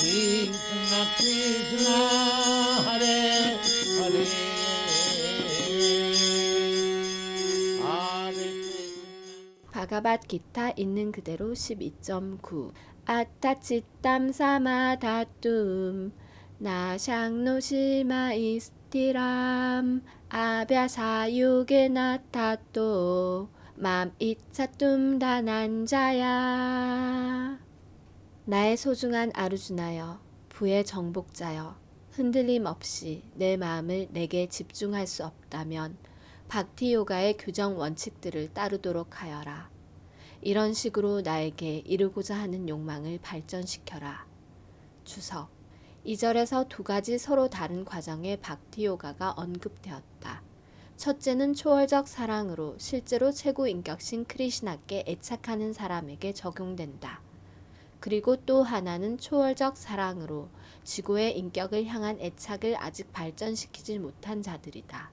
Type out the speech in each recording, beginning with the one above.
Krishna Krishna Hare Hare 바가밧 기타 있는 그대로 12.9 아타치땀 사마다툼. 나샹노시마 이스티람. 아벼사유게 나타또. 맘 이차툼 다난자야. 나의 소중한 아루주나여 부의 정복자여 흔들림 없이 내 마음을 내게 집중할 수 없다면 박티 요가의 규정 원칙들을 따르도록 하여라. 이런 식으로 나에게 이루고자 하는 욕망을 발전시켜라. 주석. 이 절에서 두 가지 서로 다른 과정의 박티 요가가 언급되었다. 첫째는 초월적 사랑으로 실제로 최고 인격신 크리시나께 애착하는 사람에게 적용된다. 그리고 또 하나는 초월적 사랑으로 지구의 인격을 향한 애착을 아직 발전시키지 못한 자들이다.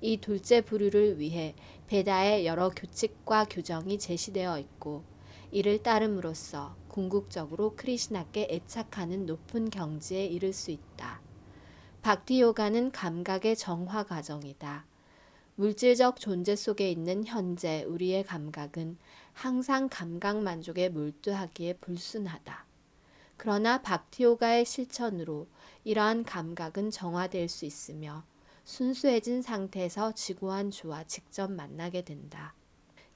이 둘째 부류를 위해 베다의 여러 규칙과 규정이 제시되어 있고 이를 따름으로써 궁극적으로 크리시나께 애착하는 높은 경지에 이를 수 있다. 박티 요가는 감각의 정화 과정이다. 물질적 존재 속에 있는 현재 우리의 감각은 항상 감각 만족에 몰두하기에 불순하다. 그러나 박티요가의 실천으로 이러한 감각은 정화될 수 있으며 순수해진 상태에서 지고한 주와 직접 만나게 된다.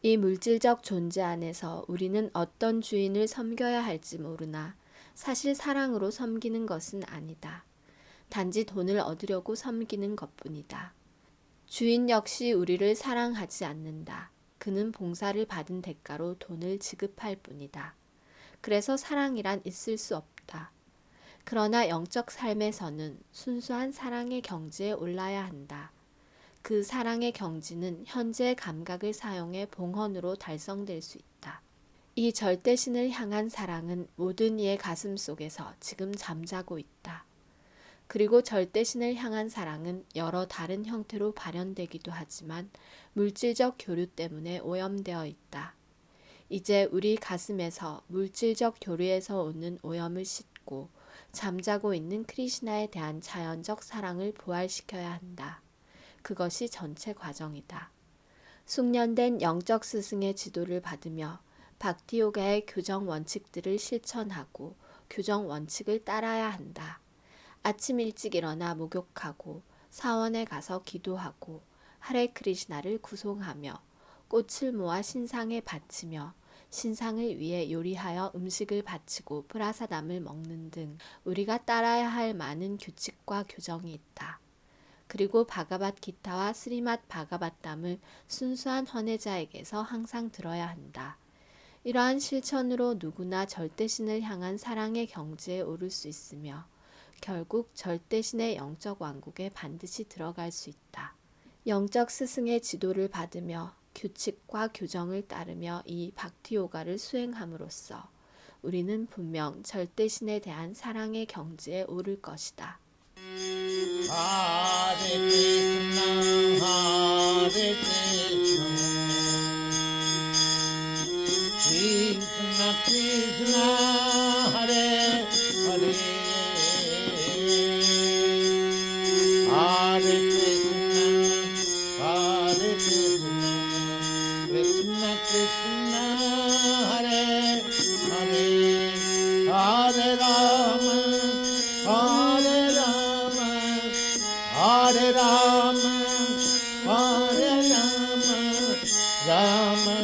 이 물질적 존재 안에서 우리는 어떤 주인을 섬겨야 할지 모르나 사실 사랑으로 섬기는 것은 아니다. 단지 돈을 얻으려고 섬기는 것뿐이다. 주인 역시 우리를 사랑하지 않는다. 그는 봉사를 받은 대가로 돈을 지급할 뿐이다. 그래서 사랑이란 있을 수 없다. 그러나 영적 삶에서는 순수한 사랑의 경지에 올라야 한다. 그 사랑의 경지는 현재의 감각을 사용해 봉헌으로 달성될 수 있다. 이 절대신을 향한 사랑은 모든 이의 가슴 속에서 지금 잠자고 있다. 그리고 절대신을 향한 사랑은 여러 다른 형태로 발현되기도 하지만 물질적 교류 때문에 오염되어 있다. 이제 우리 가슴에서 물질적 교류에서 오는 오염을 씻고 잠자고 있는 크리시나에 대한 자연적 사랑을 부활시켜야 한다. 그것이 전체 과정이다. 숙련된 영적 스승의 지도를 받으며 박티요가의 교정 원칙들을 실천하고 교정 원칙을 따라야 한다. 아침 일찍 일어나 목욕하고 사원에 가서 기도하고 하레 크리시나를 구송하며 꽃을 모아 신상에 바치며 신상을 위해 요리하여 음식을 바치고 프라사담을 먹는 등 우리가 따라야 할 많은 규칙과 규정이 있다. 그리고 바가밭 기타와 스리맛 바가밭담을 순수한 헌혜자에게서 항상 들어야 한다. 이러한 실천으로 누구나 절대신을 향한 사랑의 경지에 오를 수 있으며 결국 절대신의 영적 왕국에 반드시 들어갈 수 있다. 영적 스승의 지도를 받으며 규칙과 규정을 따르며 이 박티 요가를 수행함으로써 우리는 분명 절대신에 대한 사랑의 경지에 오를 것이다. कृष्ण हरे हरे हरे राम क्वारे राम हरे राम क्वारे राम राम